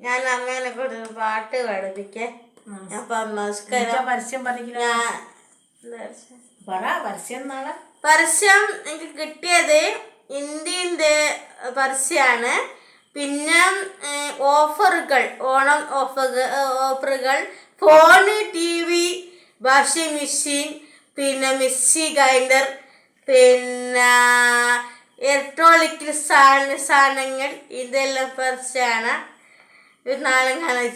ഞാൻ അമ്മേനെ കൊണ്ട് പാട്ട് പഠിപ്പിക്കേ അപ്പൊ പരസ്യം പറഞ്ഞില്ല പറ പരസ്യം നാളെ പരസ്യം എനിക്ക് കിട്ടിയത് ഇന്ത്യന്റെ പരസ്യമാണ് പിന്നെ ഓഫറുകൾ ഓണം ഓഫറുകൾ ഓഫറുകൾ. Phone T V washing machine പിന്നെ മിക്സി ഗ്രൈൻഡർ പിന്നെ ഇലക്ട്രോണിക് സാധന സാധനങ്ങൾ ഇതെല്ലാം പരസ്യമാണ് ഇത് നാളെ കാണാൻ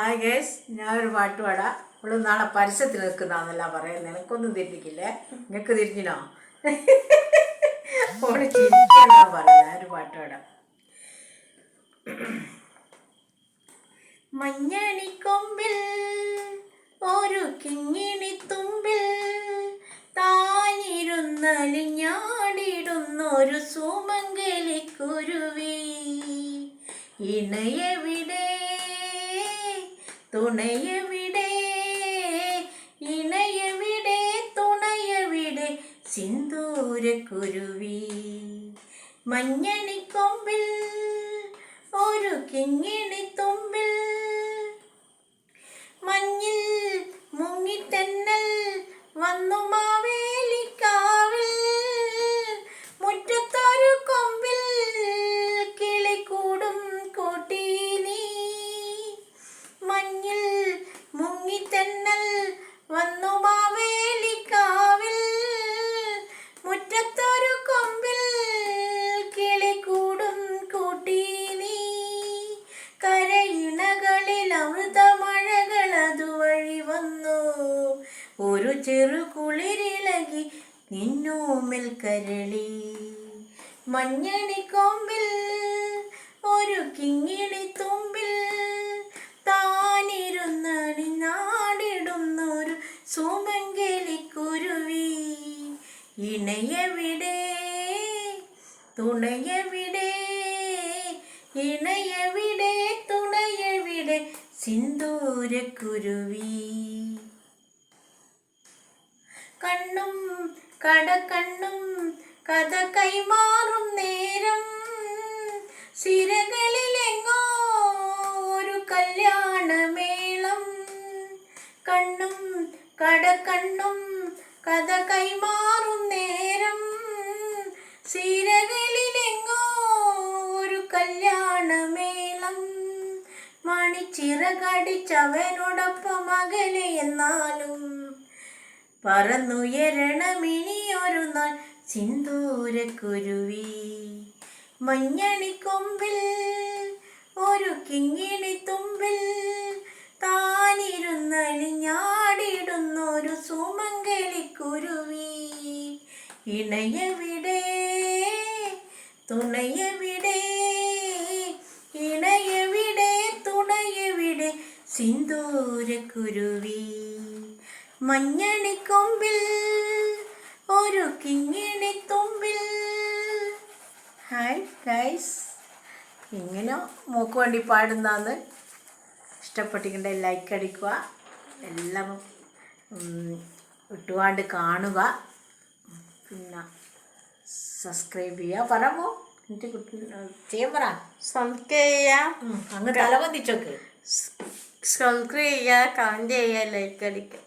ആ ഗേസ് ഞാൻ ഒരു പാട്ട് പാടാം. അവൾ നാളെ പരസ്യത്തിൽ നിൽക്കുന്നതാണെന്നല്ല പറയുന്നത് നിനക്കൊന്നും തിരിഞ്ഞിക്കില്ലേ നിനക്ക് തിരിഞ്ഞിനോ? ഓൾ ചിരിക്കാനാ പറയുന്നത് ഒരു പാട്ട് പാടാം. മഞ്ഞണിക്കൊമ്പിൽ ഒരു കിങ്ങിണി ഇണയെവിടെ തുണയെവിടെ ഇണയെവിടെ തുണയെവിടെ സിന്ദൂരക്കുരുവി. മഞ്ഞണിക്കൊമ്പിൽ ഒരു കിങ്ങിണി തുമ്പിൽ. മഞ്ഞിൽ മുങ്ങിത്തെന്നൽ വന്നു ഒരു ചെറു കുളിരിളകി നിന്നോമിൽ കരളി. മഞ്ഞണി കൊമ്പിൽ ഒരു കിങ്ങിണി തുമ്പിൽ താനിരുന്നണി നാടിടുന്നൊരു സുമംഗലിക്കുരുവി. ഇണയവിടെ? തുണയവിടെ? ഇണയവിടെ? തുണയവിടെ? സിന്ദൂരക്കുരുവി. കണ്ണും കടക്കണ്ണും കഥ കൈമാറും നേരം. സിരകളിലെങ്ങോ ഒരു കല്യാണമേളം. കണ്ണും കടക്കണ്ണും കഥ കൈമാറും നേരം. സിരകളിലെങ്ങോ ഒരു കല്യാണമേളം. മണിച്ചിറകടിച്ചവനോടൊപ്പം അകലെ എന്നാലും പറന്നുയരണമിനിയൊരു നാൾ സിന്ദൂരക്കുരുവി. മഞ്ഞണിക്കൊമ്പിൽ ഒരു കിങ്ങിണി തുമ്പിൽ താനിരുന്നലിഞ്ഞാടിടുന്നൊരു സുമംഗലിക്കുരുവി. ഇണയവിടെ തുണയവിടെ ഇണയവിടെ തുണയവിടെ സിന്ദൂരക്കുരുവി. മഞ്ഞണിക്കൊമ്പിൽ ഒരു കിങ്ങിണി തുമ്പിൽ. ഹായ് ഗൈസ് ഇങ്ങനെ മൂക്ക് വേണ്ടി പാടുന്നതെന്ന് ഇഷ്ടപ്പെട്ടിട്ടുണ്ടെ ലൈക്ക് അടിക്കുക. എല്ലാം വിട്ടുവാണ്ട് കാണുക. പിന്നെ സബ്സ്ക്രൈബ് ചെയ്യുക പറമോ എന്നിട്ട് കുട്ടി ചെയ്യാൻ പറ. സബ്സ്ക്രൈബ് ചെയ്യാം. ഉം, അങ്ങ് തല വന്നിച്ചോക്ക് സബ്സ്ക്രൈബ് ചെയ്യുക കമന്റ് ചെയ്യുക ലൈക്ക് അടിക്കുക